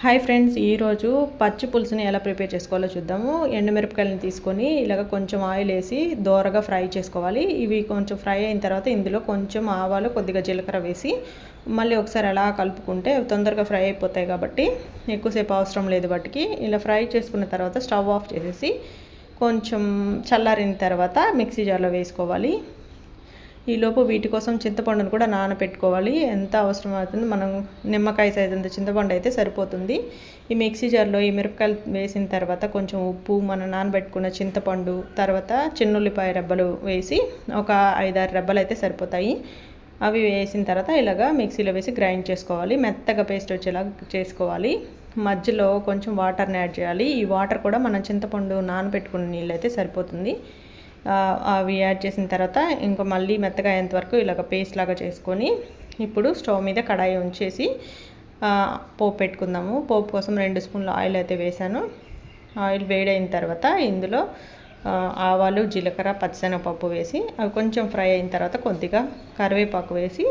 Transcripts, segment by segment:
Hi friends ఈరోజు పచ్చి పులుసుని ఎలా ప్రిపేర్ చేసుకోవాలో చూద్దాము. ఎండుమిరపకాయలను తీసుకొని ఇలాగ కొంచెం ఆయిల్ వేసి దోరగా ఫ్రై చేసుకోవాలి. ఇవి కొంచెం ఫ్రై అయిన తర్వాత ఇందులో కొంచెం ఆవాలు కొద్దిగా జీలకర్ర వేసి మళ్ళీ ఒకసారి అలా కలుపుకుంటే అవి తొందరగా ఫ్రై అయిపోతాయి కాబట్టి ఎక్కువసేపు అవసరం లేదు వాటికి. ఇలా ఫ్రై చేసుకున్న తర్వాత స్టవ్ ఆఫ్ చేసేసి కొంచెం చల్లారిన తర్వాత మిక్సీ జార్లో వేసుకోవాలి. ఈలోపు వీటి కోసం చింతపండును కూడా నానబెట్టుకోవాలి ఎంత అవసరం అవుతుంది? మనం నిమ్మకాయ సైజ్ అంత చింతపండు అయితే సరిపోతుంది. ఈ మిక్సీ జార్లో ఈ మిరపకాయలు వేసిన తర్వాత కొంచెం ఉప్పు మనం నానబెట్టుకున్న చింతపండు తర్వాత చిన్నుల్లిపాయ రెబ్బలు వేసి ఒక ఐదారు రెబ్బలు అయితే సరిపోతాయి. అవి వేసిన తర్వాత ఇలాగా మిక్సీలో వేసి గ్రైండ్ చేసుకోవాలి. మెత్తగా పేస్ట్ వచ్చేలా చేసుకోవాలి. మధ్యలో కొంచెం వాటర్ని యాడ్ చేయాలి. ఈ వాటర్ కూడా మనం చింతపండు నానబెట్టుకున్న నీళ్ళు అయితే సరిపోతుంది. అవి యాడ్ చేసిన తర్వాత ఇంకా మళ్ళీ మెత్తగా అయ్యేంత వరకు ఇలాగ పేస్ట్ లాగా చేసుకొని ఇప్పుడు స్టవ్ మీద కడాయి ఉంచేసి పోపు పెట్టుకుందాము. పోపు కోసం రెండు స్పూన్లు ఆయిల్ అయితే వేసాను ఆయిల్ వేడైన తర్వాత ఇందులో ఆవాలు జీలకర్ర పచ్చిశనగపప్పు వేసి అవి కొంచెం ఫ్రై అయిన తర్వాత కొద్దిగా కరివేపాకు వేసి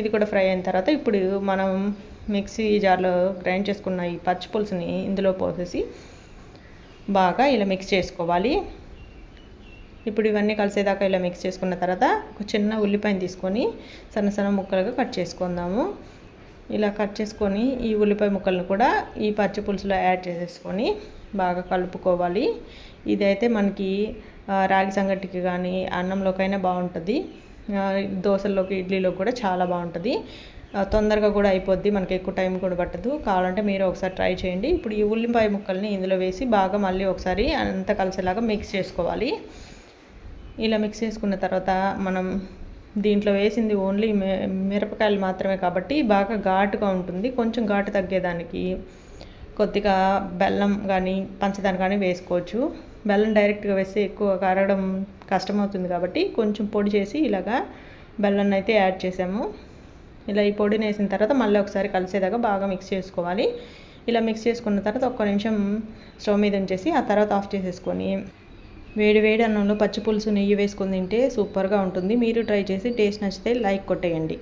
ఇది కూడా ఫ్రై అయిన తర్వాత ఇప్పుడు మనం మిక్సీ జార్లో గ్రైండ్ చేసుకున్న ఈ పచ్చి పులుసుని ఇందులో పోసేసి బాగా ఇలా మిక్స్ చేసుకోవాలి. ఇప్పుడు ఇవన్నీ కలిసేదాకా ఇలా మిక్స్ చేసుకున్న తర్వాత ఒక చిన్న ఉల్లిపాయను తీసుకొని సన్న సన్న ముక్కలుగా కట్ చేసుకుందాము. ఇలా కట్ చేసుకొని ఈ ఉల్లిపాయ ముక్కలను కూడా ఈ పచ్చి పులుసులో యాడ్ చేసేసుకొని బాగా కలుపుకోవాలి. ఇదైతే మనకి రాగి సంగటికి కానీ అన్నంలోకైనా బాగుంటుంది. దోశల్లోకి ఇడ్లీలోకి కూడా చాలా బాగుంటుంది. తొందరగా కూడా అయిపోద్ది మనకి ఎక్కువ టైం కూడా పట్టదు. కావాలంటే మీరు ఒకసారి ట్రై చేయండి. ఇప్పుడు ఈ ఉల్లిపాయ ముక్కల్ని ఇందులో వేసి బాగా మళ్ళీ ఒకసారి అంతా కలిసేలాగా మిక్స్ చేసుకోవాలి. ఇలా మిక్స్ చేసుకున్న తర్వాత మనం దీంట్లో వేసింది ఓన్లీ మిరపకాయలు మాత్రమే కాబట్టి బాగా ఘాటుగా ఉంటుంది. కొంచెం ఘాటు తగ్గేదానికి కొద్దిగా బెల్లం కానీ పంచదార కానీ వేసుకోవచ్చు. బెల్లం డైరెక్ట్గా వేస్తే ఎక్కువ కరగడం కష్టమవుతుంది కాబట్టి కొంచెం పొడి చేసి ఇలాగా బెల్లం అయితే యాడ్ చేసాము. ఇలా ఈ పొడిని వేసిన తర్వాత మళ్ళీ ఒకసారి కలిసేదాకా బాగా మిక్స్ చేసుకోవాలి. ఇలా మిక్స్ చేసుకున్న తర్వాత ఒక్క నిమిషం స్టవ్ మీద ఉంచేసి ఆ తర్వాత ఆఫ్ చేసేసుకొని వేడి వేడి అన్నంలో పచ్చి పులుసు నెయ్యి వేసుకొని తింటే సూపర్గా ఉంటుంది. మీరు ట్రై చేసి టేస్ట్ నచ్చితే లైక్ కొట్టేయండి.